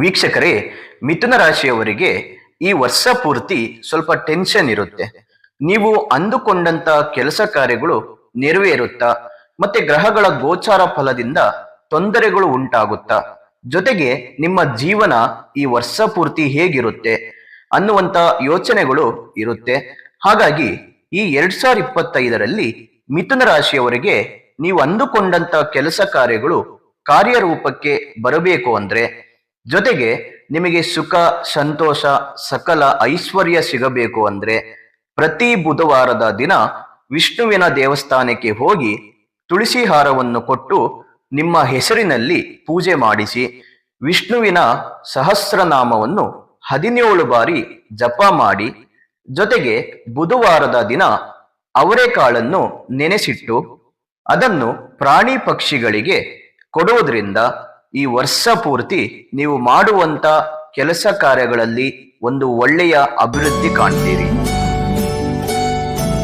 ವೀಕ್ಷಕರೇ, ಮಿಥುನ ರಾಶಿಯವರಿಗೆ ಈ ವರ್ಷ ಪೂರ್ತಿ ಸ್ವಲ್ಪ ಟೆನ್ಷನ್ ಇರುತ್ತೆ. ನೀವು ಅಂದುಕೊಂಡಂತ ಕೆಲಸ ಕಾರ್ಯಗಳು ನೆರವೇರುತ್ತಾ, ಮತ್ತೆ ಗ್ರಹಗಳ ಗೋಚಾರ ಫಲದಿಂದ ತೊಂದರೆಗಳು ಉಂಟಾಗುತ್ತಾ, ಜೊತೆಗೆ ನಿಮ್ಮ ಜೀವನ ಈ ವರ್ಷ ಪೂರ್ತಿ ಹೇಗಿರುತ್ತೆ ಅನ್ನುವಂತ ಯೋಚನೆಗಳು ಇರುತ್ತೆ. ಹಾಗಾಗಿ ಈ ಎರಡ್ ಸಾವಿರ ಇಪ್ಪತ್ತೈದರಲ್ಲಿ ಮಿಥುನ ರಾಶಿಯವರಿಗೆ ನೀವು ಅಂದುಕೊಂಡಂತ ಕೆಲಸ ಕಾರ್ಯಗಳು ಕಾರ್ಯರೂಪಕ್ಕೆ ಬರಬೇಕು ಅಂದ್ರೆ ಜೊತೆಗೆ ನಿಮಗೆ ಸುಖ, ಸಂತೋಷ, ಸಕಲ ಐಶ್ವರ್ಯ ಸಿಗಬೇಕು ಅಂದ್ರೆ ಪ್ರತಿ ಬುಧವಾರದ ದಿನ ವಿಷ್ಣುವಿನ ದೇವಸ್ಥಾನಕ್ಕೆ ಹೋಗಿ ತುಳಸಿ ಹಾರವನ್ನು ಕೊಟ್ಟು ನಿಮ್ಮ ಹೆಸರಿನಲ್ಲಿ ಪೂಜೆ ಮಾಡಿಸಿ ವಿಷ್ಣುವಿನ ಸಹಸ್ರನಾಮವನ್ನು ಹದಿನೇಳು ಬಾರಿ ಜಪ ಮಾಡಿ, ಜೊತೆಗೆ ಬುಧವಾರದ ದಿನ ಅವರೆಕಾಳನ್ನು ನೆನೆಸಿಟ್ಟು ಅದನ್ನು ಪ್ರಾಣಿ ಪಕ್ಷಿಗಳಿಗೆ ಕೊಡುವುದರಿಂದ ಈ ವರ್ಷ ಪೂರ್ತಿ ನೀವು ಮಾಡುವಂತ ಕೆಲಸ ಕಾರ್ಯಗಳಲ್ಲಿ ಒಂದು ಒಳ್ಳೆಯ ಅಭಿವೃದ್ಧಿ ಕಾಣ್ತೀರಿ.